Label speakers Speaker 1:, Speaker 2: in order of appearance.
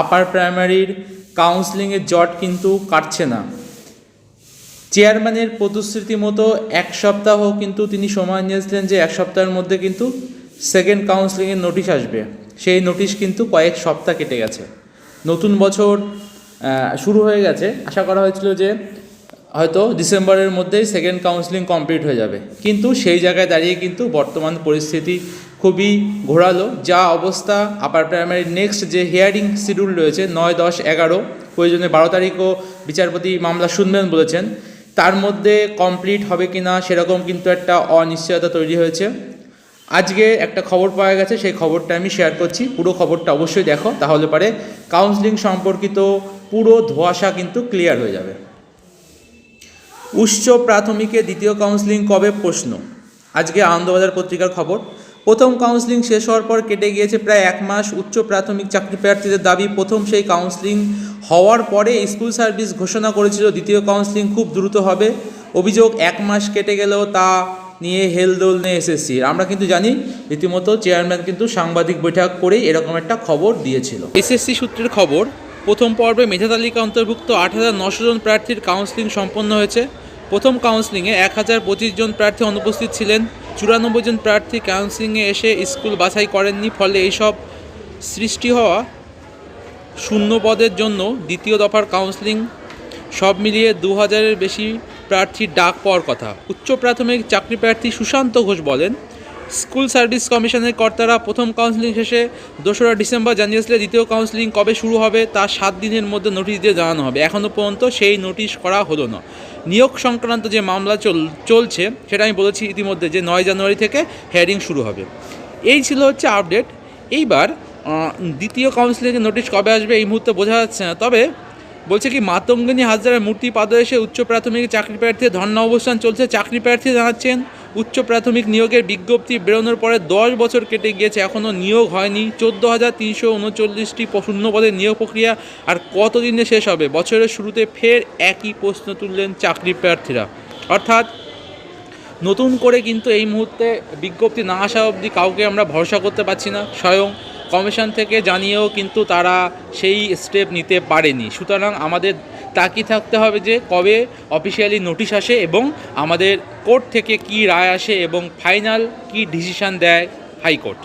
Speaker 1: আপার প্রাইমারির কাউন্সিলিংয়ের জট কিন্তু কাটছে না। চেয়ারম্যানের প্রতিশ্রুতি মতো এক সপ্তাহ কিন্তু তিনি সময় নিয়েছিলেন যে এক সপ্তাহের মধ্যে কিন্তু সেকেন্ড কাউন্সিলিংয়ের নোটিশ আসবে। সেই নোটিশ কিন্তু কয়েক সপ্তাহ কেটে গেছে। নতুন বছর শুরু হয়ে গেছে। আশা করা হয়েছিল যে হয়তো ডিসেম্বরের মধ্যেই সেকেন্ড কাউন্সিলিং কমপ্লিট হয়ে যাবে। কিন্তু সেই জায়গায় দাঁড়িয়ে কিন্তু বর্তমান পরিস্থিতি খুবই ঘোরালো। যা অবস্থা আপার প্রাইমারির নেক্সট যে হিয়ারিং শিডিউল রয়েছে নয়, দশ, এগারো, প্রয়োজনে বারো তারিখও বিচারপতি মামলা শুনবেন বলেছেন। তার মধ্যে কমপ্লিট হবে কি না সেরকম কিন্তু একটা অনিশ্চয়তা তৈরি হয়েছে। আজকে একটা খবর পাওয়া গেছে, সেই খবরটা আমি শেয়ার করছি। পুরো খবরটা অবশ্যই দেখো, তাহলে পারে কাউন্সিলিং সম্পর্কিত পুরো ধোঁয়াশা কিন্তু ক্লিয়ার হয়ে যাবে। উচ্চ প্রাথমিকে দ্বিতীয় কাউন্সিলিং কবে? প্রশ্ন। আজকে আনন্দবাজার পত্রিকার খবর। প্রথম কাউন্সিলিং শেষ হওয়ার পর কেটে গিয়েছে প্রায় এক মাস। উচ্চ প্রাথমিক চাকরি প্রার্থীদের দাবি, প্রথম সেই কাউন্সিলিং হওয়ার পরে স্কুল সার্ভিস ঘোষণা করেছিল দ্বিতীয় কাউন্সিলিং খুব দ্রুত হবে। অভিযোগ, এক মাস কেটে গেলেও তা নিয়ে হেলদোল নিয়ে এসএসসি আমরা কিন্তু জানি, রীতিমতো চেয়ারম্যান কিন্তু সাংবাদিক বৈঠক করেই এরকম একটা খবর দিয়েছিল। এসএসসি সূত্রের খবর, প্রথম পর্বে মেধা তালিকা অন্তর্ভুক্ত আট হাজার নশো জন প্রার্থীর কাউন্সিলিং সম্পন্ন হয়েছে। প্রথম কাউন্সিলিংয়ে এক হাজার পঁচিশ জন প্রার্থী অনুপস্থিত ছিলেন। চুরানব্বই জন প্রার্থী কাউন্সিলিংয়ে এসে স্কুল বাছাই করেননি, ফলে এইসব সৃষ্টি হওয়া শূন্য পদের জন্য দ্বিতীয় দফার কাউন্সিলিং সব মিলিয়ে দু হাজারের বেশি প্রার্থীর ডাক পাওয়ার কথা। উচ্চ প্রাথমিক চাকরি প্রার্থী সুশান্ত ঘোষ বলেন স্কুল সার্ভিস কমিশনের কর্তারা প্রথম কাউন্সিলিং শেষে দোসরা ডিসেম্বর জানিয়েছিলেন দ্বিতীয় কাউন্সিলিং কবে শুরু হবে, তা সাত দিনের মধ্যে নোটিশ দিয়ে জানানো হবে। এখনও পর্যন্ত সেই নোটিশ করা হলো না। নিয়োগ সংক্রান্ত যে মামলা চল চলছে, সেটা আমি বলেছি ইতিমধ্যে যে নয় জানুয়ারি থেকে হেয়ারিং শুরু হবে। এই ছিল হচ্ছে আপডেট এইবার দ্বিতীয় কাউন্সিলিংয়ের নোটিশ কবে আসবে এই মুহূর্তে বোঝা যাচ্ছে না। তবে বলছে কি, মাতঙ্গিনী হাজারের মূর্তি পাদে এসে উচ্চ প্রাথমিক চাকরি প্রার্থীর ধর্ণা অবস্থান চলছে। চাকরি প্রার্থী জানাচ্ছেন উচ্চ প্রাথমিক নিয়োগের বিজ্ঞপ্তি বেরোনোর পরে দশ বছর কেটে গিয়েছে, এখনও নিয়োগ হয়নি। চোদ্দ হাজার তিনশো উনচল্লিশটি শূন্য পদের নিয়োগ প্রক্রিয়া আর কতদিনে শেষ হবে? বছরের শুরুতে ফের একই প্রশ্ন তুললেন চাকরি প্রার্থীরা। অর্থাৎ নতুন করে কিন্তু এই মুহূর্তে বিজ্ঞপ্তি না আসা অবধি কাউকে আমরা ভরসা করতে পারছি না। স্বয়ং কমিশন থেকে জানিয়েও কিন্তু তারা সেই স্টেপ নিতে পারেনি। সুতরাং আমাদের তাকি থাকতে হবে যে কবে অফিসিয়ালি নোটিশ আসে এবং আমাদের কোর্ট থেকে কি রায় আসে এবং ফাইনাল কি ডিসিশান দেয় হাইকোর্ট।